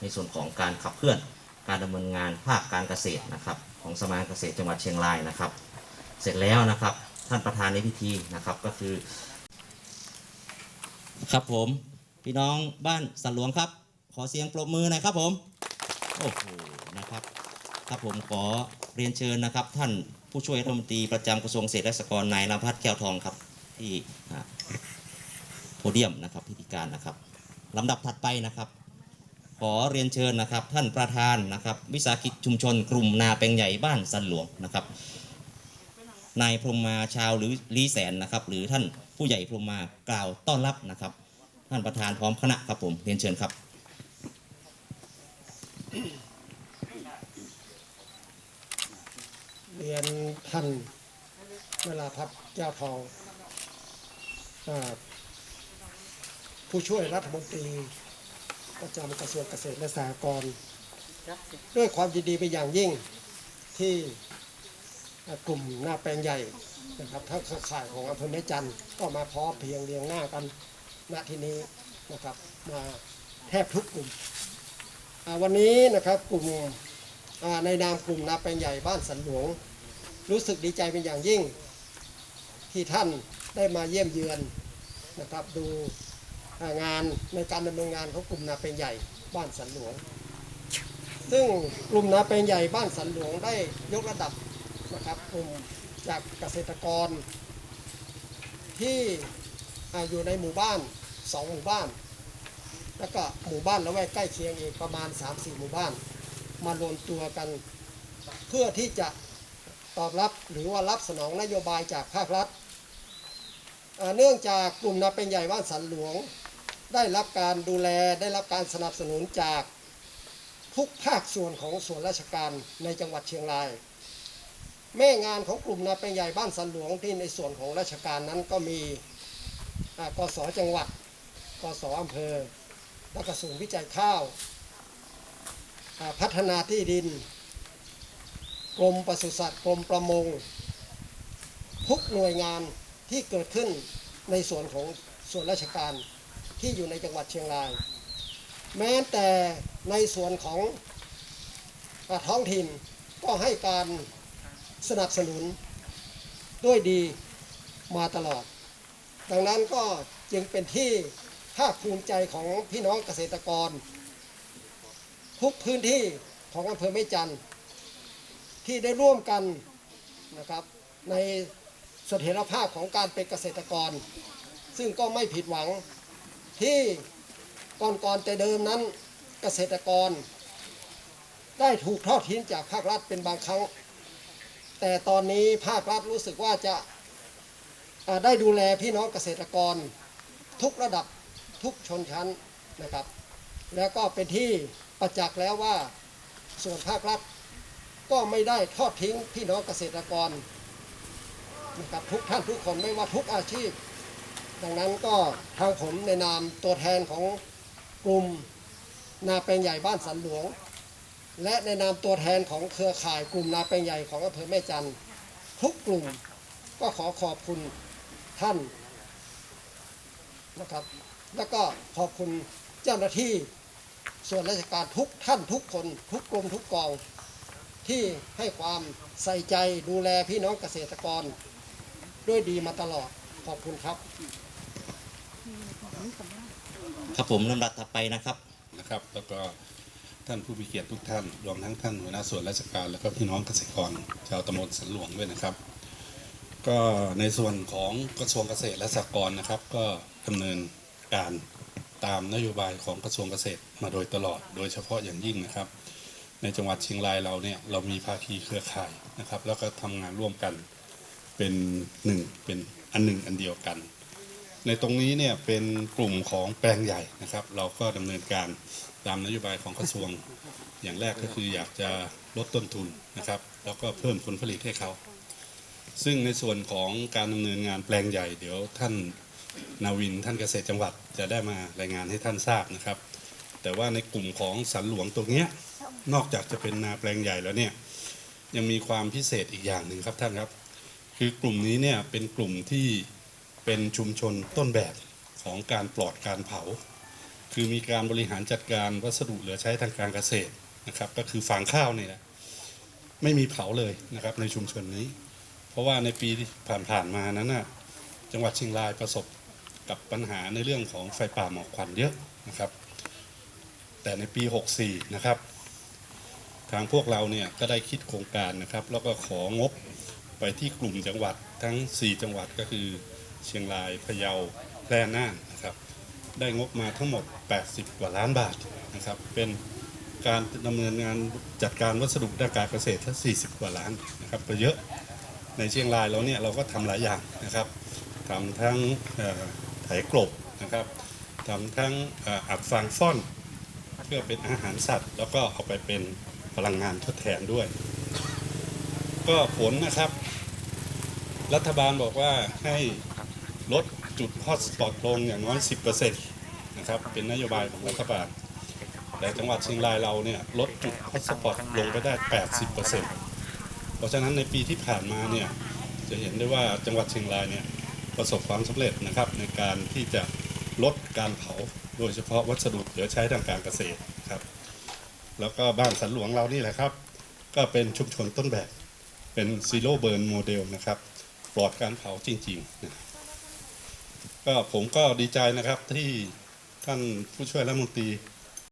ในส่วนของการขับเคลื่อนการดำเนินงานภาคการเกษตรนะครับของสมาคมเกษตรจังหวัดเชียงรายนะครับ เสร็จแล้วนะครับท่านประธานในพิธีนะครับก็คือ ครับผมพี่น้องบ้านสันหลวงครับ ขอเสียงปรบมือหน่อยครับผมโอ้โหนะครับครับผมขอเรียนเชิญนะครับ ท่านผู้ช่วยรัฐมนตรีประจำกระทรวงเกษตรและสหกรณ์นายนภัสแก้วทองครับที่โพเดียมนะครับพิธีการนะครับลำดับถัดไปนะครับ ขอเรียนเชิญนะครับท่านประธานนะครับวิสาหกิจชุมชนกลุ่มนาแปลงใหญ่บ้านสันหลวงนะครับนายพรหมมาชาวหรือลีแสนนะครับ หรือท่านผู้ใหญ่พรหมมากล่าวต้อนรับนะครับ ท่านประธานพร้อมคณะครับผมเรียนเชิญครับ เรียนท่านเวลาพัฒน์แก้วทองอผู้ช่วยรัฐมนตรี ประจำกระทรวงเกษตรและสหกรณ์ด้วยความยินดีเป็นอย่างยิ่งที่อ่ากลุ่มหน้าแปลงใหญ่นะครับทั้งเครือข่ายของอำเภอแม่จันทร์ก็มาพร้อมเพรียงเรียงหน้ากันณที่นี้นะครับมาแทบทุกกลุ่มอ่าวันนี้นะครับกลุ่มอ่าในนามกลุ่มนาแปลงใหญ่บ้านสันหลวง รู้สึกดีใจเป็นอย่างยิ่ง ที่ท่านได้มาเยี่ยมเยือนนะครับดูอ่า งานในการดำเนินงานของกลุ่มนาแปลงใหญ่บ้านสันหลวง ซึ่งกลุ่มนาแปลงใหญ่บ้านสันหลวงได้ยกระดับนะครับกลุ่มจากเกษตรกร ที่ออยู่ในหมู่บ้านสองหมู่บ้าน แล้วก็หมู่บ้านละแวกใกล้เคียงอีกประมาณ 3-4 หมู่บ้าน มารวมตัวกันเพื่อที่จะตอบรับหรือว่ารับสนองนโยบายจากภาครัฐ เนื่องจากกลุ่มนาเป็นใหญ่บ้านสันหลวง ได้รับการดูแลได้รับการสนับสนุนจากทุกภาคส่วนของส่วนราชการในจังหวัดเชียงราย แม่งานของกลุ่มนาเป็นใหญ่บ้านสันหลวงที่ในส่วนของราชการนั้นก็มีกสจังหวัดกสอำเภอ และกระทรวงวิจัยข้าว พัฒนาที่ดิน กรมปศุสัตว์กรมประมง ทุกหน่วยงานที่เกิดขึ้นในส่วนของส่วนราชการ ที่อยู่ในจังหวัดเชียงราย แม้แต่ในส่วนของท้องถิ่นก็ให้การสนับสนุนด้วยดีมาตลอด ดังนั้นก็จึงเป็นที่ภาคภูมิใจของพี่น้องเกษตรกร ทุกพื้นที่ของอำเภอแม่จันที่ได้ร่วมกันนะครับในเสถียรภาพของการเป็นเกษตรกร ซึ่งก็ไม่ผิดหวัง ที่ก่อนๆแต่เดิมนั้นเกษตรกร ได้ถูกทอดทิ้งจากภาครัฐเป็นบางครั้ง แต่ตอนนี้ภาครัฐรู้สึกว่าจะาได้ดูแลพี่น้องเกษตรกร ทุกระดับทุกชนชั้นนะครับ แล้วก็เป็นที่ประจักษ์แล้วว่าส่วนภาครัฐก็ไม่ได้ทอดทิ้งพี่น้องเกษตรกรนะครับทุกท่านทุกคนไม่ว่าทุกอาชีพ ดังนั้นก็ทางผมในนามตัวแทนของกลุ่มนาแปลงใหญ่บ้านสันหลวง และในนามตัวแทนของเครือข่ายกลุ่มนาแปลงใหญ่ของอำเภอแม่จันทุกกลุ่มก็ขอขอบคุณท่านนะครับ แล้วก็ขอบคุณเจ้าหน้าที่ส่วนราชการทุกท่านทุกคนทุกกรมทุกกองที่ให้ความใส่ใจดูแลพี่น้องเกษตรกร ด้วยดีมาตลอดขอบคุณครับ ครับผมลำดับถัดไปนะครับ นะครับ แล้วก็ท่านผู้มีเกียรติทุกท่าน รวมทั้งท่านหัวหน้าส่วนราชการ แล้วก็พี่น้องเกษตรกร ชาวตำบลสันหลวงด้วยนะครับ ก็ในส่วนของกระทรวงเกษตรและสหกรณ์นะครับ ก็ดำเนินการตามนโยบายของกระทรวงเกษตรมาโดยตลอด โดยเฉพาะอย่างยิ่งนะครับ ในจังหวัดเชียงรายเราเนี่ยเรามีภาคีเครือข่ายนะครับ แล้วก็ทำงานร่วมกันเป็นหนึ่งเป็นอันหนึ่งอันเดียวกัน ในตรงนี้เนี่ยเป็นกลุ่มของแปลงใหญ่นะครับ เราก็ดำเนินการตามนโยบายของกระทรวง อย่างแรกก็คืออยากจะลดต้นทุนนะครับ แล้วก็เพิ่มผลผลิตให้เขา ซึ่งในส่วนของการดำเนินงานแปลงใหญ่ เดี๋ยวท่านนาวินท่านเกษตรจังหวัดจะได้มารายงานให้ท่านทราบนะครับ แต่ว่าในกลุ่มของสันหลวงตรงนี้นอกจากจะเป็นนาแปลงใหญ่แล้วเนี่ยยังมีความพิเศษอีกอย่างหนึ่งครับท่านครับ คือกลุ่มนี้เนี่ยเป็นกลุ่มที่ เป็นชุมชนต้นแบบของการปลอดการเผา คือมีการบริหารจัดการวัสดุเหลือใช้ทางการเกษตรนะครับ ก็คือฟางข้าวเนี่ยนะไม่มีเผาเลยนะครับในชุมชนนี้ เพราะว่าในปีที่ผ่านๆมานั้นน่ะจังหวัดเชียงรายประสบกับปัญหาในเรื่องของไฟป่าหมอกควันเยอะนะครับ แต่ในปี 64 นะครับ ทางพวกเราเนี่ยก็ได้คิดโครงการนะครับ แล้วก็ของบไปที่กลุ่มจังหวัดทั้ง 4 จังหวัดก็คือ เชียงรายพะเยาแพร่น่านนะครับ ได้งบมาทั้งหมด 80 กว่าล้านบาทนะครับ เป็นการดำเนินงานจัดการวัสดุด้านการเกษตรทั้ง40 กว่าล้านนะครับก็เยอะในเชียงรายเราเนี่ยเราก็ทำหลายอย่างนะครับทำทั้งเอ่อไถกลบนะครับทำทั้งอัดฟางฟ่อน เพื่อเป็นอาหารสัตว์ แล้วก็เอาไปเป็นพลังงานทดแทนด้วย ก็ผลนะครับ รัฐบาลบอกว่าให้ ลดจุดฮอตสปอตลงอย่างน้อย 10%นะครับเป็นนโยบายของรัฐบาลแต่จังหวัดเชียงรายเราเนี่ยลดจุดฮอตสปอตลงไปได้ 80%เพราะฉะนั้นในปีที่ผ่านมาเนี่ยจะเห็นได้ว่าจังหวัดเชียงรายเนี่ยประสบความสำเร็จนะครับในการที่จะลดการเผาโดยเฉพาะวัสดุเหลือใช้ทางการเกษตรครับ แล้วก็บ้านสันหลวงเรานี่แหละครับ ก็เป็นชุมชนต้นแบบเป็นซีโร่เบิร์นโมเดลนะครับ ปลอดการเผาจริงๆนะ ก็ผมก็ดีใจนะครับที่ท่านผู้ช่วยรัฐมนตรี